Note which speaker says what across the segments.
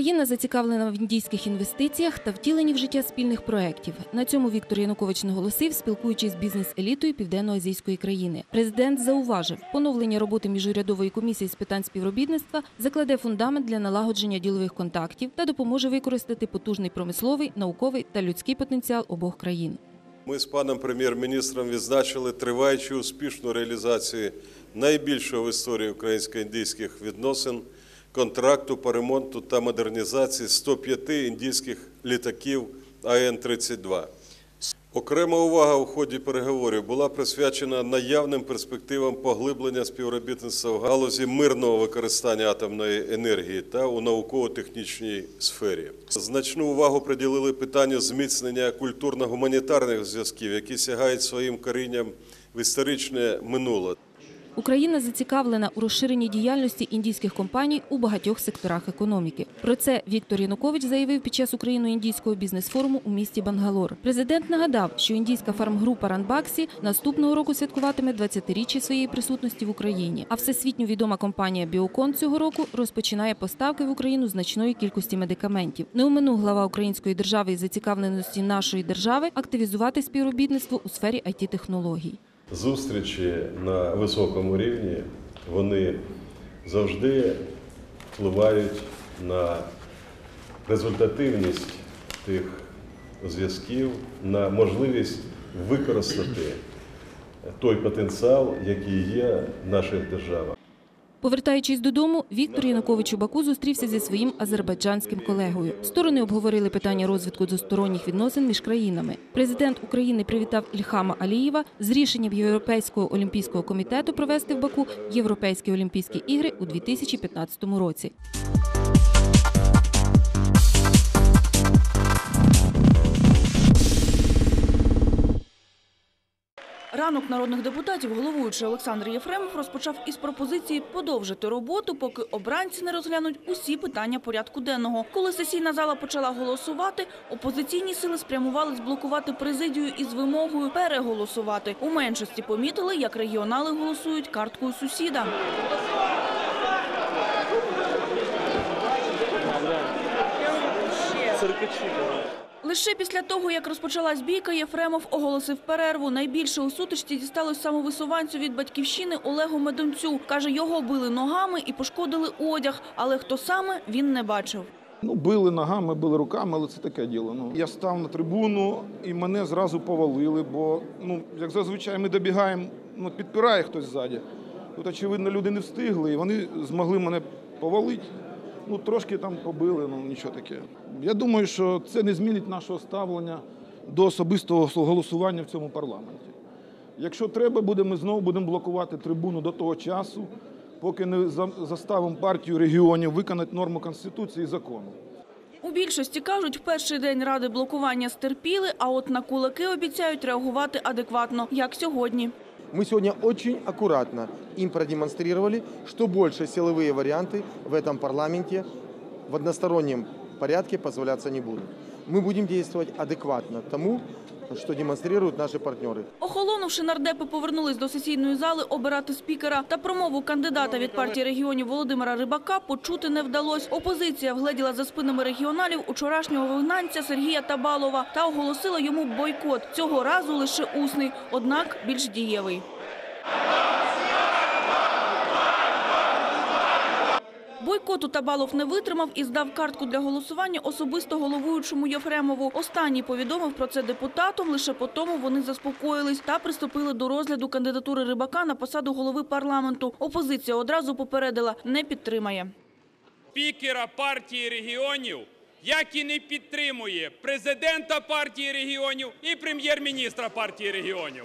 Speaker 1: Україна зацікавлена в індійських інвестиціях та втіленні в життя спільних проєктів. На цьому Віктор Янукович наголосив, спілкуючись з бізнес-елітою південноазійської країни. Президент зауважив, поновлення роботи міжурядової комісії з питань співробітництва закладе фундамент для налагодження ділових контактів та допоможе використати потужний промисловий, науковий та людський потенціал обох країн.
Speaker 2: Ми з паном прем'єр-міністром відзначили триваючу успішну реалізацію найбільшого в історії українсько-індійських відносин контракту по ремонту та модернізації 105 індійських літаків АН-32. Окрема увага у ході переговорів була присвячена наявним перспективам поглиблення співробітництва в галузі мирного використання атомної енергії та у науково-технічній сфері. Значну увагу приділили питанню зміцнення культурно-гуманітарних зв'язків, які сягають своїм корінням в історичне минуле.
Speaker 1: Україна зацікавлена у розширенні діяльності індійських компаній у багатьох секторах економіки. Про це Віктор Янукович заявив під час україно-індійського бізнес-форуму у місті Бангалор. Президент нагадав, що індійська фармгрупа Ранбаксі наступного року святкуватиме 20-річчя своєї присутності в Україні. А всесвітньо відома компанія Біокон цього року розпочинає поставки в Україну значної кількості медикаментів. Не оминув глава української держави і зацікавленості нашої держави активізувати співробітництво у сфері it технологій
Speaker 2: Зустрічі на високому рівні вони завжди впливають на результативність тих зв'язків, на можливість використати той потенціал, який є в наших державах.
Speaker 1: Повертаючись додому, Віктор Янукович у Баку зустрівся зі своїм азербайджанським колегою. Сторони обговорили питання розвитку двосторонніх відносин між країнами. Президент України привітав Ільхама Алієва з рішенням Європейського олімпійського комітету провести в Баку Європейські олімпійські ігри у 2015 році.
Speaker 3: Ранок народних депутатів головуючий Олександр Єфремов розпочав із пропозиції подовжити роботу, поки обранці не розглянуть усі питання порядку денного. Коли сесійна зала почала голосувати, опозиційні сили спрямували зблокувати президію із вимогою переголосувати. У меншості помітили, як регіонали голосують карткою сусіда. Лише після того, як розпочалась бійка, Єфремов оголосив перерву. Найбільше у сутичці дісталось самовисуванцю від батьківщини Олегу Медонцю. Каже, його били ногами і пошкодили одяг, але хто саме, він не бачив.
Speaker 4: Ну, били ногами, били руками, але це таке діло. Ну, я став на трибуну і мене зразу повалили, бо, ну, як зазвичай ми добігаємо, ну, підпирає хтось ззаді. Тут, очевидно, люди не встигли, і вони змогли мене повалити. Ну, трошки там побили, ну нічого таке. Я думаю, що це не змінить нашого ставлення до особистого голосування в цьому парламенті. Якщо треба буде, ми знову будемо блокувати трибуну до того часу, поки не за- заставимо партію регіонів виконати норму Конституції і закону.
Speaker 3: У більшості кажуть, в перший день ради блокування стерпіли, а от на кулаки обіцяють реагувати адекватно, як сьогодні.
Speaker 5: Мы сегодня очень аккуратно им продемонстрировали, что больше силовые варианты в этом парламенте в одностороннем порядке позволяться не будут. Мы будем действовать адекватно тому, что демонструють наші партнери.
Speaker 3: Охолонувши, нардепи повернулись до сесійної зали обирати спікера. Та промову кандидата від партії регіонів Володимира Рибака почути не вдалось. Опозиція вгледіла за спинами регіоналів учорашнього вигнанця Сергія Табалова та оголосила йому бойкот. Цього разу лише усний, однак більш дієвий. Бойкоту Табалов не витримав і здав картку для голосування особисто головуючому Єфремову. Останній повідомив про це депутатам. Лише по тому вони заспокоїлись та приступили до розгляду кандидатури Рибака на посаду голови парламенту. Опозиція одразу попередила – не підтримає.
Speaker 6: спікера партії регіонів, як і не підтримує президента партії регіонів і прем'єр-міністра партії регіонів.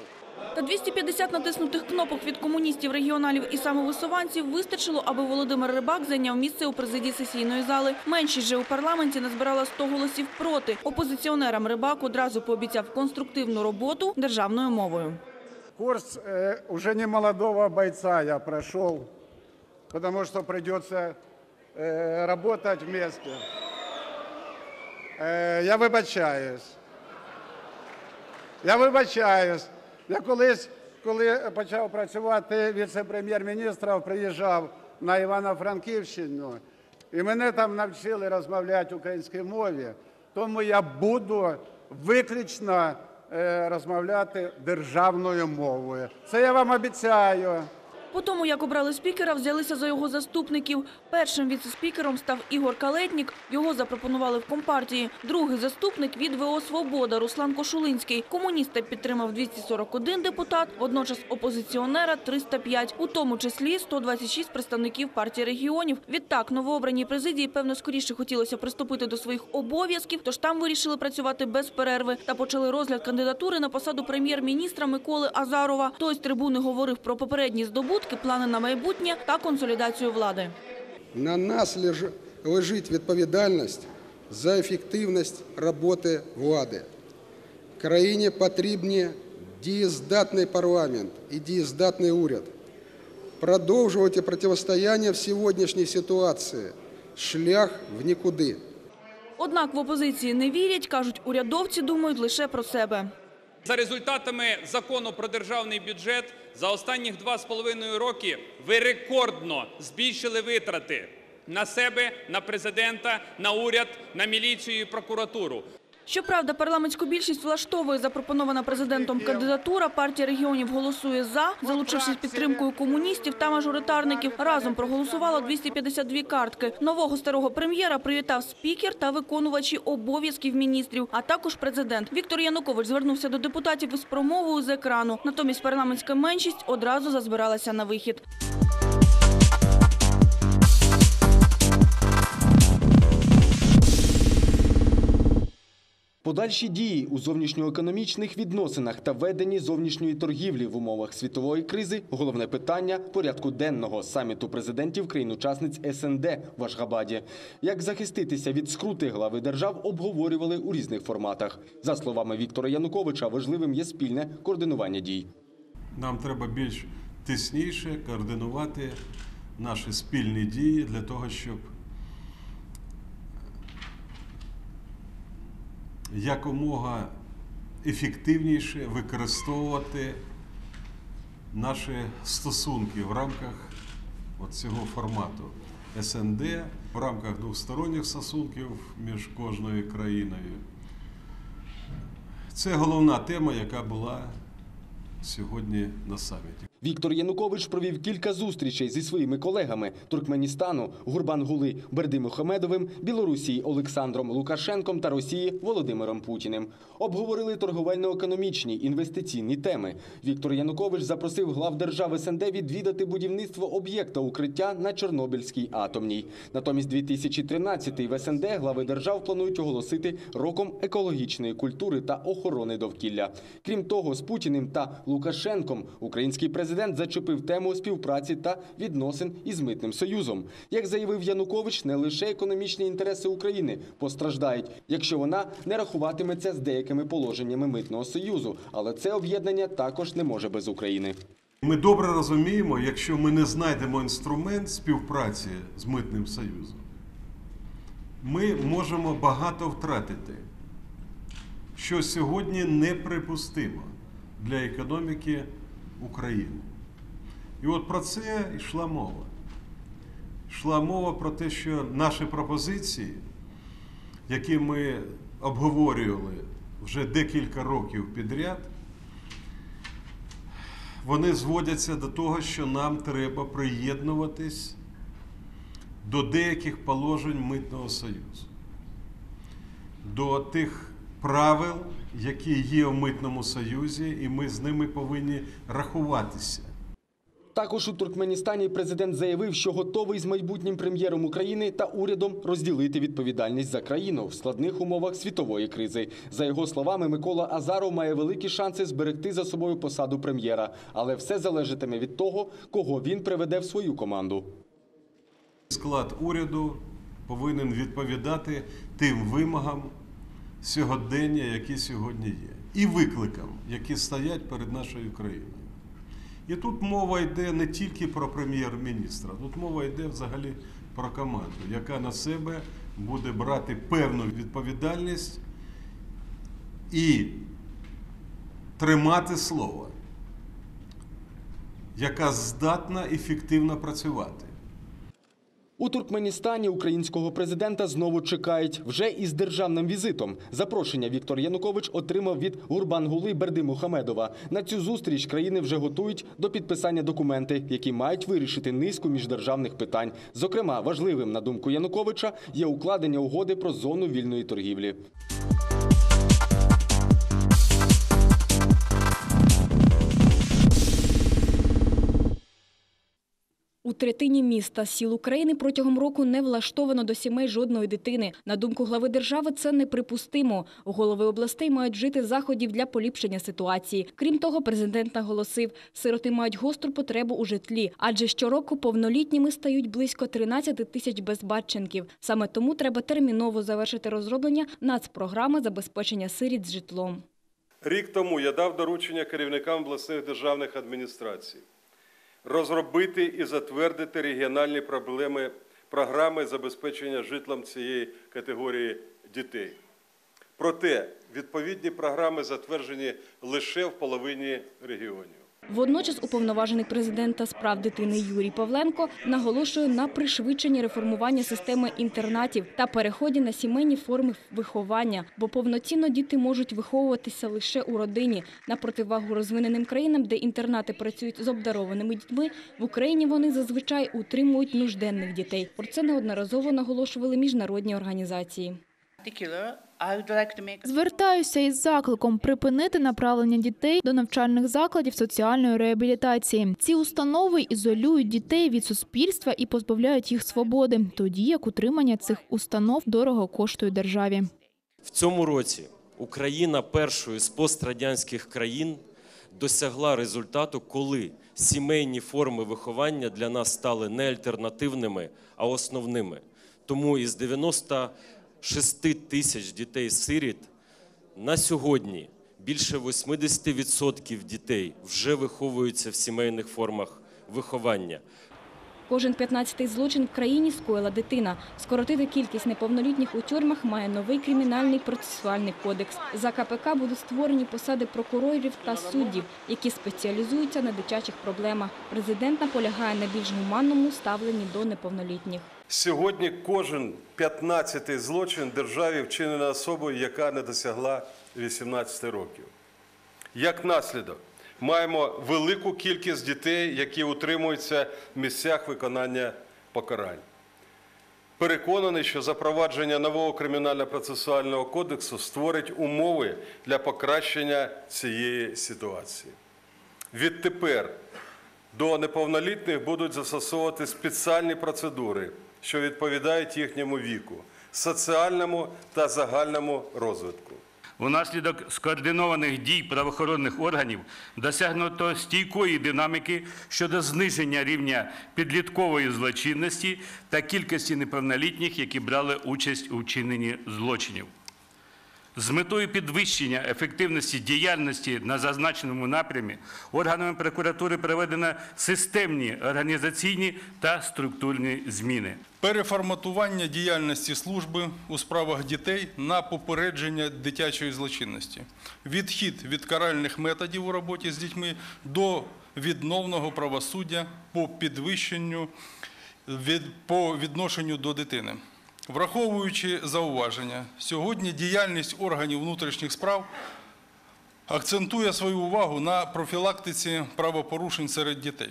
Speaker 3: Та 250 натиснутих кнопок від комуністів, регіоналів і самовисуванців вистачило, аби Володимир Рибак зайняв місце у президії сесійної зали. Меншість же у парламенті назбирала 100 голосів проти. Опозиціонерам Рибак одразу пообіцяв конструктивну роботу державною мовою.
Speaker 7: Курс э, уже не молодого бойца я прошел, потому что придется э, работать вместе. Э, я вибачаюсь. Я вибачаюсь. Я колись, коли почав працювати віце-прем'єр-міністром, приїжджав на Івано-Франківщину і мене там навчили розмовляти українською мові, тому я буду виключно е, розмовляти державною мовою. Це я вам обіцяю.
Speaker 3: По тому, як обрали спікера, взялися за його заступників. Першим віце-спікером став Ігор Калетнік. Його запропонували в Компартії. Другий заступник від ВО «Свобода» Руслан Кошулинський. Комуніста підтримав 241 депутат, водночас опозиціонера – 305, у тому числі 126 представників партії регіонів. Відтак, новообраній президії, певно, скоріше хотілося приступити до своїх обов'язків, тож там вирішили працювати без перерви та почали розгляд кандидатури на посаду прем'єр-міністра Миколи Азарова. Той з трибуни говорив про попередні здобутки, плани на майбутнє та консолідацію влади.
Speaker 8: На нас лежить відповідальність за ефективність роботи влади. Країні потрібні дієздатний парламент і дієздатний уряд. Продовжувати протистояння в сьогоднішній ситуації – шлях в нікуди.
Speaker 3: Однак в опозиції не вірять, кажуть, урядовці думають лише про себе.
Speaker 6: За результатами закону про державний бюджет за останніх два з половиною роки ви рекордно збільшили витрати на себе, на президента, на уряд, на міліцію і прокуратуру.
Speaker 3: Щоправда, парламентську більшість влаштовує запропонована президентом кандидатура. Партія регіонів голосує за, залучившись підтримкою комуністів та мажоритарників. Разом проголосувало 252 картки. Нового старого прем'єра привітав спікер та виконувачі обов'язків міністрів, а також президент. Віктор Янукович звернувся до депутатів із промовою з екрану. Натомість парламентська меншість одразу зазбиралася на вихід.
Speaker 9: Подальші дії у зовнішньоекономічних відносинах та веденні зовнішньої торгівлі в умовах світової кризи – головне питання порядку денного саміту президентів країн-учасниць СНД в Ашгабаді. Як захиститися від скрути глави держав обговорювали у різних форматах. За словами Віктора Януковича, важливим є спільне координування дій.
Speaker 2: Нам треба більш тисніше координувати наші спільні дії для того, щоб якомога ефективніше використовувати наші стосунки в рамках цього формату СНД, в рамках двосторонніх стосунків між кожною країною. Це головна тема, яка була сьогодні на саміті.
Speaker 9: Віктор Янукович провів кілька зустрічей зі своїми колегами Туркменістану Гурбангули Бердимухамедовим, Білорусії Олександром Лукашенком та Росії Володимиром Путіним. Обговорили торговельно-економічні інвестиційні теми. Віктор Янукович запросив глав держави СНД відвідати будівництво об'єкта укриття на Чорнобильській атомній. Натомість 2013-й в СНД глави держав планують оголосити роком екологічної культури та охорони довкілля. Крім того, з Путіним та Лукашенком український президент зачепив тему співпраці та відносин із митним союзом. Як заявив Янукович, не лише економічні інтереси України постраждають, якщо вона не рахуватиметься з деякими положеннями митного союзу, але це об'єднання також не може без України.
Speaker 2: Ми добре розуміємо, якщо ми не знайдемо інструмент співпраці з митним союзом, ми можемо багато втратити, що сьогодні неприпустимо для економіки України. І от про це йшла мова. Йшла мова про те, що наші пропозиції, які ми обговорювали вже декілька років підряд, вони зводяться до того, що нам треба приєднуватись до деяких положень Митного Союзу, до тих правил, які є в Митному Союзі, і ми з ними повинні рахуватися.
Speaker 9: Також у Туркменістані президент заявив, що готовий з майбутнім прем'єром України та урядом розділити відповідальність за країну в складних умовах світової кризи. За його словами, Микола Азаров має великі шанси зберегти за собою посаду прем'єра, але все залежатиме від того, кого він приведе в свою команду.
Speaker 2: Склад уряду повинен відповідати тим вимогам сьогодення, які сьогодні є, і викликам, які стоять перед нашою країною. І тут мова йде не тільки про прем'єр-міністра, тут мова йде взагалі про команду, яка на себе буде брати певну відповідальність і тримати слово, яка здатна ефективно працювати.
Speaker 9: У Туркменістані українського президента знову чекають вже із державним візитом. Запрошення Віктор Янукович отримав від Гурбангули Бердимухамедова. На цю зустріч країни вже готують до підписання документи, які мають вирішити низку міждержавних питань. Зокрема, важливим на думку Януковича є укладення угоди про зону вільної торгівлі.
Speaker 10: Третині міста сіл України протягом року не влаштовано до сімей жодної дитини. На думку глави держави, це неприпустимо. Голови областей мають вжити заходів для поліпшення ситуації. Крім того, президент наголосив, сироти мають гостру потребу у житлі, адже щороку повнолітніми стають близько 13 тисяч безбатченків. Саме тому треба терміново завершити розроблення нацпрограми забезпечення сиріт з житлом.
Speaker 2: Рік тому я дав доручення керівникам обласних державних адміністрацій розробити і затвердити регіональні проблеми, програми забезпечення житлом цієї категорії дітей. Проте відповідні програми затверджені лише в половині регіонів.
Speaker 10: Водночас уповноважений президента з прав дитини Юрій Павленко наголошує на пришвидшенні реформування системи інтернатів та переході на сімейні форми виховання, бо повноцінно діти можуть виховуватися лише у родині. На противагу розвиненим країнам, де інтернати працюють з обдарованими дітьми, в Україні вони зазвичай утримують нужденних дітей. Про це неодноразово наголошували міжнародні організації.
Speaker 11: Звертаюся із закликом припинити направлення дітей до навчальних закладів соціальної реабілітації. Ці установи ізолюють дітей від суспільства і позбавляють їх свободи, тоді як утримання цих установ дорого коштує державі.
Speaker 12: В цьому році Україна першою з пострадянських країн досягла результату, коли сімейні форми виховання для нас стали не альтернативними, а основними. Тому із 96 тисяч дітей-сиріт на сьогодні більше 80% дітей вже виховуються в сімейних формах виховання.
Speaker 10: Кожен 15-й злочин в країні скоїла дитина. Скоротити кількість неповнолітніх у тюрмах має новий кримінальний процесуальний кодекс. За КПК будуть створені посади прокурорів та суддів, які спеціалізуються на дитячих проблемах. Президент наполягає на більш гуманному ставленні до неповнолітніх.
Speaker 2: Сьогодні кожен 15-й злочин державі вчинена особою, яка не досягла 18 років. Як наслідок, маємо велику кількість дітей, які утримуються в місцях виконання покарань. Переконаний, що запровадження нового кримінально-процесуального кодексу створить умови для покращення цієї ситуації. Відтепер до неповнолітніх будуть застосовувати спеціальні процедури, що відповідають їхньому віку, соціальному та загальному розвитку.
Speaker 13: Унаслідок скоординованих дій правоохоронних органів досягнуто стійкої динаміки щодо зниження рівня підліткової злочинності та кількості неповнолітніх, які брали участь у вчиненні злочинів. З метою підвищення ефективності діяльності на зазначеному напрямі органами прокуратури проведено системні організаційні та структурні зміни.
Speaker 14: Переформатування діяльності служби у справах дітей на попередження дитячої злочинності, відхід від каральних методів у роботі з дітьми до відновного правосуддя по підвищенню по відношенню до дитини. Враховуючи зауваження, сьогодні діяльність органів внутрішніх справ акцентує свою увагу на профілактиці правопорушень серед дітей.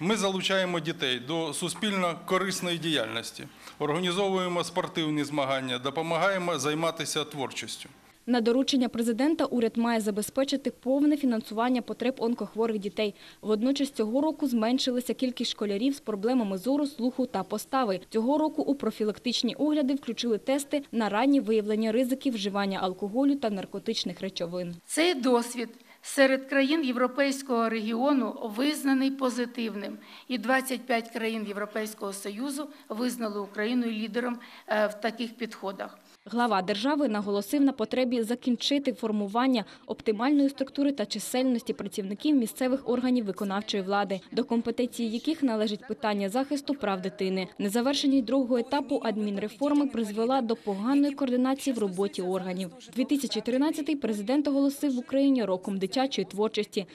Speaker 14: Ми залучаємо дітей до суспільно корисної діяльності, організовуємо спортивні змагання, допомагаємо займатися творчістю.
Speaker 10: На доручення президента уряд має забезпечити повне фінансування потреб онкохворих дітей. Водночас цього року зменшилася кількість школярів з проблемами зору, слуху та постави. Цього року у профілактичні огляди включили тести на ранні виявлення ризиків вживання алкоголю та наркотичних речовин.
Speaker 15: Цей досвід серед країн Європейського регіону визнаний позитивним, і 25 країн Європейського Союзу визнали Україну лідером е, в таких підходах.
Speaker 10: Глава держави наголосив на потребі закінчити формування оптимальної структури та чисельності працівників місцевих органів виконавчої влади, до компетенції яких належить питання захисту прав дитини. Незавершеність другого етапу адмінреформи призвела до поганої координації в роботі органів. 2013-й президент оголосив в Україні роком дитячої творчості.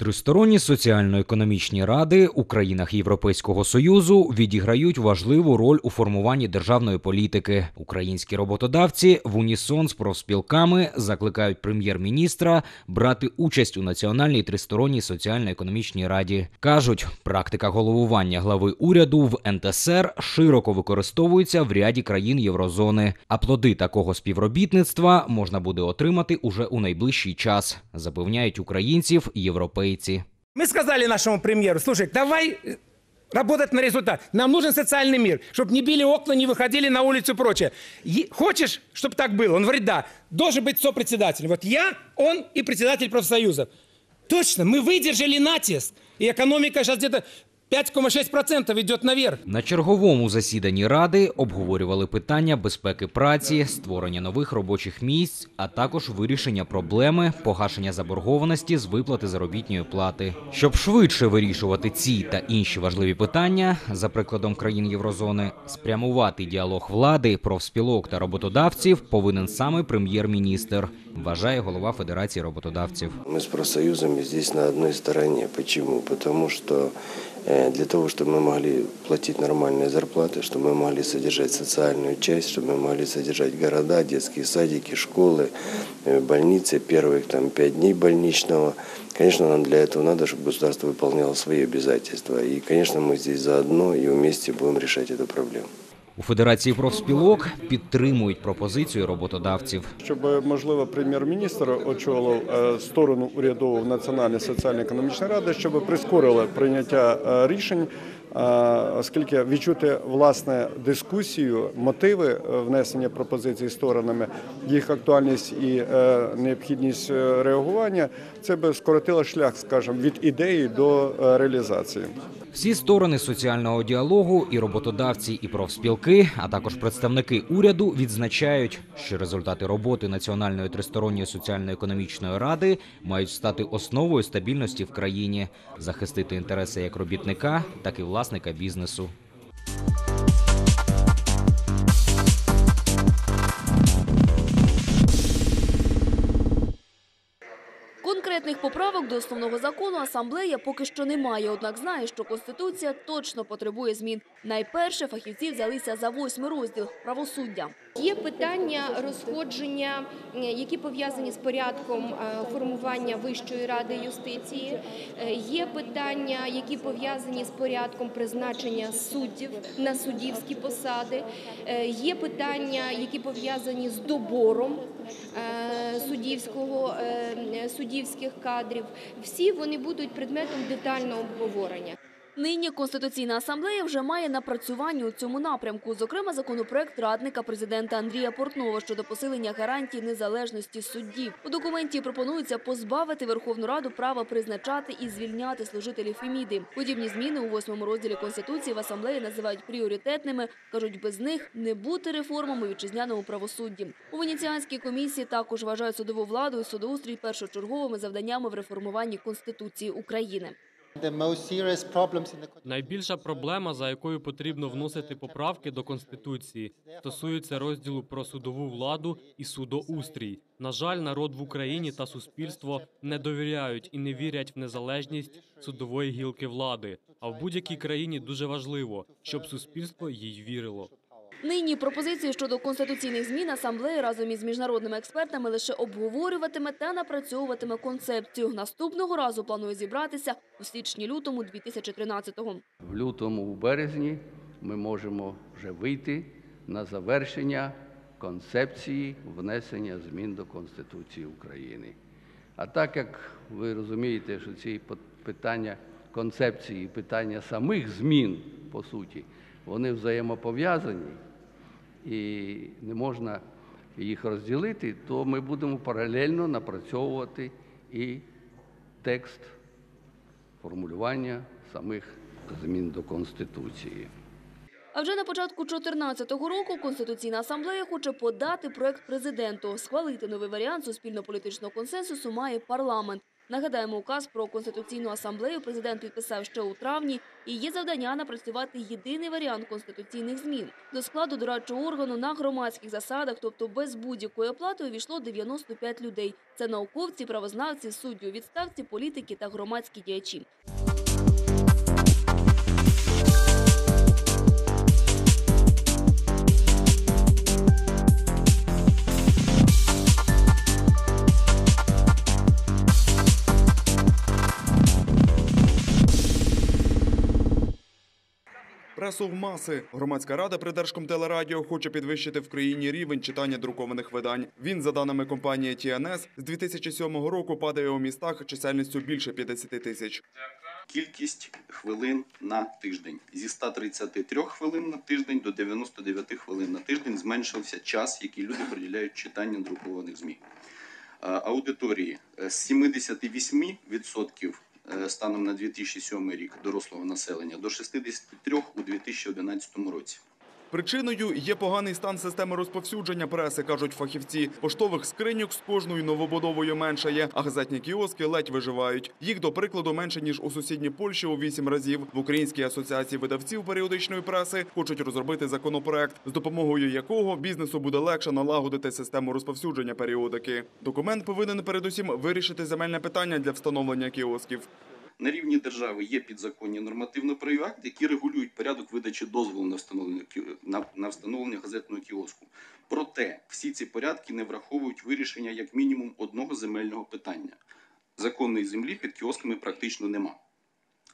Speaker 16: Тристоронні соціально-економічні ради у країнах Європейського Союзу відіграють важливу роль у формуванні державної політики. Українські роботодавці в унісон з профспілками закликають прем'єр-міністра брати участь у національній тристоронній соціально-економічній раді. кажуть, практика головування глави уряду в НТСР широко використовується в ряді країн Єврозони. А плоди такого співробітництва можна буде отримати уже у найближчий час, запевняють українців і європейці.
Speaker 17: Мы сказали нашему премьеру, слушай, давай э, работать на результат. Нам нужен социальный мир, чтобы не били окна, не выходили на улицу и прочее. Е- Хочешь, чтобы так было? Он говорит, да. Должен быть сопредседатель. Вот я, он и председатель профсоюзов. Точно, мы выдержали натиск. И экономика сейчас где-то 5,6% идет наверх.
Speaker 16: На черговому засіданні ради обговорювали питання безпеки праці, створення нових робочих місць, а також вирішення проблеми погашення заборгованості з виплати заробітної плати. Щоб швидше вирішувати ці та інші важливі питання, за прикладом країн Єврозони, спрямувати діалог влади, профспілок та роботодавців повинен саме прем'єр-міністр, вважає голова Федерації роботодавців.
Speaker 18: Мы с профсоюзами здесь на одной стороне. Почему? Потому что э, для того, чтобы мы могли платить нормальные зарплаты, чтобы мы могли содержать социальную часть, чтобы мы могли содержать города, детские садики, школы, э, больницы, первых там пять дней больничного. Конечно, нам для этого надо, чтобы государство выполняло свои обязательства. И, конечно, мы здесь заодно и вместе будем решать эту проблему.
Speaker 16: У Федерації профспілок підтримують пропозицію роботодавців.
Speaker 19: щоб можливо прем'єр-міністр очолив е, сторону урядову в Національної соціально-економічної ради, щоб прискорили прийняття е, рішень, е, оскільки відчути власне дискусію, мотиви е, внесення пропозицій сторонами, їх актуальність і е, необхідність е, реагування, це би скоротило шлях, скажімо, від ідеї до е, реалізації.
Speaker 16: Всі сторони соціального діалогу, і роботодавці, і профспілки, а також представники уряду відзначають, що результати роботи Національної тристоронньої соціально-економічної ради мають стати основою стабільності в країні, захистити інтереси як робітника, так і власника бізнесу.
Speaker 20: Основного закону асамблея поки що немає. Однак знає, що конституція точно потребує змін. Найперше фахівці взялися за восьмий розділ правосуддя.
Speaker 21: Є питання розходження, е, які пов'язані з порядком е, формування Вищої ради юстиції. Е, Є питання, які пов'язані з порядком призначення суддів на суддівські посади. Є питання, які пов'язані з добором суддівського суддівських кадрів. Всі вони будуть предметом детального обговорення.
Speaker 20: Нині Конституційна асамблея вже має напрацювання у цьому напрямку. Зокрема, законопроект радника президента Андрія Портнова щодо посилення гарантій незалежності суддів. У документі пропонується позбавити Верховну Раду права призначати і звільняти служителів Феміди. Подібні зміни у восьмому розділі Конституції в асамблеї називають пріоритетними. кажуть, без них не бути реформами вітчизняному правосудді. У Венеціанській комісії також вважають судову владу і судоустрій першочерговими завданнями в реформуванні Конституції України.
Speaker 22: Найбільша проблема, за якою потрібно вносити поправки до конституції, стосується розділу про судову владу і судоустрій. На жаль, народ в Україні та суспільство не довіряють і не вірять в незалежність судової гілки влади. А в будь-якій країні дуже важливо, щоб суспільство їй вірило.
Speaker 20: Нині пропозиції щодо конституційних змін асамблея разом із міжнародними експертами лише обговорюватиме та напрацьовуватиме концепцію. Наступного разу планує зібратися у січні-лютому 2013-го.
Speaker 23: В лютому, у березні ми можемо вже вийти на завершення концепції внесення змін до Конституції України. А так як ви розумієте, що ці питання концепції, питання самих змін, по суті, вони взаємопов'язані і не можна їх розділити, то ми будемо паралельно напрацьовувати і текст формулювання самих змін до Конституції.
Speaker 20: А вже на початку 2014 року Конституційна асамблея хоче подати проект президенту. Схвалити новий варіант суспільно-політичного консенсусу має парламент. Нагадаємо, указ про конституційну асамблею президент підписав ще у травні. І є завдання напрацювати єдиний варіант конституційних змін. До складу дорадчого органу на громадських засадах, тобто без будь-якої оплати, увійшло 95 людей. Це науковці, правознавці, судді у відставці, політики та громадські діячі.
Speaker 24: Пресу в маси. Громадська рада при Держкомтелерадіо хоче підвищити в країні рівень читання друкованих видань. Він, за даними компанії TNS, з 2007 року падає у містах чисельністю більше 50 тисяч.
Speaker 25: Кількість хвилин на тиждень зі 133 хвилин на тиждень до 99 хвилин на тиждень зменшився час, який люди приділяють читанню друкованих змі. Аудиторії з 78% е, станом на 2007 рік дорослого населення до 63% у 2011 році.
Speaker 24: Причиною є поганий стан системи розповсюдження преси, кажуть фахівці. Поштових скриньок з кожною новобудовою меншає, а газетні кіоски ледь виживають. Їх, до прикладу, менше ніж у сусідній Польщі у вісім разів. В Українській асоціації видавців періодичної преси хочуть розробити законопроект, з допомогою якого бізнесу буде легше налагодити систему розповсюдження періодики. Документ повинен передусім вирішити земельне питання для встановлення кіосків.
Speaker 25: На рівні держави є підзаконні нормативно-правові акти, які регулюють порядок видачі дозволу на встановлення на, встановлення газетного кіоску. Проте всі ці порядки не враховують вирішення як мінімум одного земельного питання. Законної землі під кіосками практично нема.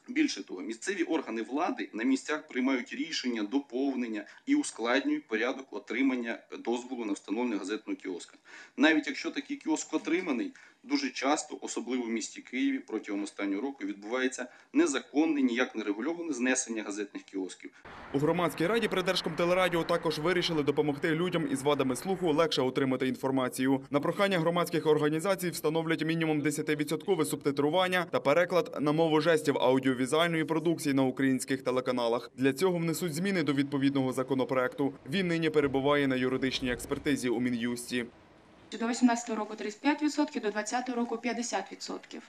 Speaker 25: Більше того, місцеві органи влади на місцях приймають рішення, доповнення і ускладнюють порядок отримання дозволу на встановлення газетного кіоска. Навіть якщо такий кіоск отриманий, дуже часто, особливо в місті Києві, протягом останнього року відбувається незаконне, ніяк не регульоване знесення газетних кіосків.
Speaker 24: У громадській раді при Держкомтелерадіо також вирішили допомогти людям із вадами слуху легше отримати інформацію. На прохання громадських організацій встановлять мінімум 10% субтитрування та переклад на мову жестів аудіовізуальної продукції на українських телеканалах. Для цього внесуть зміни до відповідного законопроекту. Він нині перебуває на юридичній експертизі у Мін'юсті.
Speaker 26: До 2018 року 35%, до 2020 року 50%.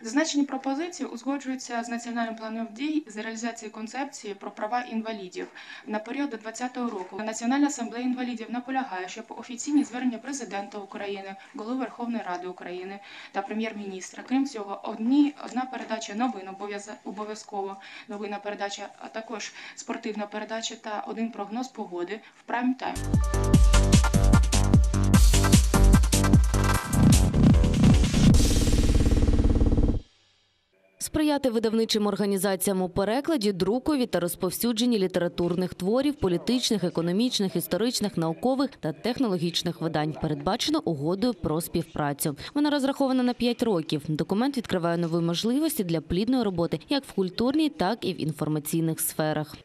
Speaker 26: Зазначені пропозиції узгоджуються з національним планом дій з реалізації концепції про права інвалідів на період до 2020 року. Національна асамблея інвалідів наполягає, щоб офіційні звернення президента України, голови Верховної Ради України та прем'єр-міністра. Крім цього, одні одна передача новин обов'яз- обов'язково новина передача, а також спортивна передача та один прогноз погоди в прайм
Speaker 20: Сприяти видавничим організаціям у перекладі, друкові та розповсюдженні літературних творів, політичних, економічних, історичних, наукових та технологічних видань передбачено угодою про співпрацю. Вона розрахована на 5 років. Документ відкриває нові можливості для плідної роботи як в культурній, так і в інформаційних сферах.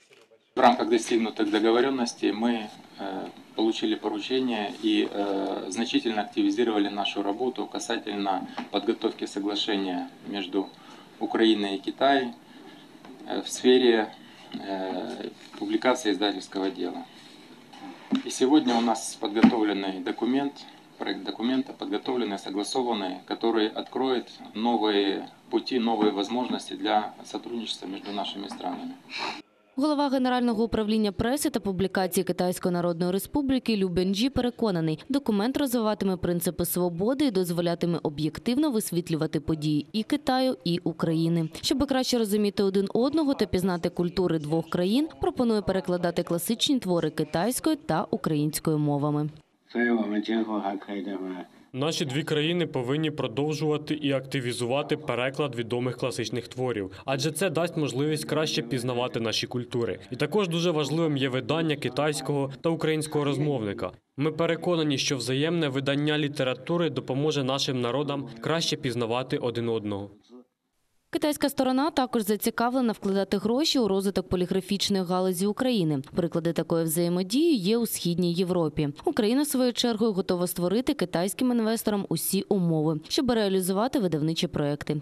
Speaker 27: В рамках достигнутых договоренностей мы э, получили поручение и э, значительно активизировали нашу работу касательно подготовки соглашения между Украиной и Китаем э, в сфере э, публикации издательского дела. И сегодня у нас подготовленный документ, проект документа, подготовленный, согласованный, который откроет новые пути, новые возможности для сотрудничества между нашими странами.
Speaker 20: Голова Генерального управління преси та публікації Китайської Народної Республіки Лю Бенджі переконаний, документ розвиватиме принципи свободи і дозволятиме об'єктивно висвітлювати події і Китаю, і України. Щоб краще розуміти один одного та пізнати культури двох країн, пропонує перекладати класичні твори китайською та українською мовами.
Speaker 22: Наші дві країни повинні продовжувати і активізувати переклад відомих класичних творів, адже це дасть можливість краще пізнавати наші культури. І також дуже важливим є видання китайського та українського розмовника. Ми переконані, що взаємне видання літератури допоможе нашим народам краще пізнавати один одного.
Speaker 20: Китайська сторона також зацікавлена вкладати гроші у розвиток поліграфічної галузі України. Приклади такої взаємодії є у східній Європі. Україна своєю чергою готова створити китайським інвесторам усі умови, щоб реалізувати видавничі проекти.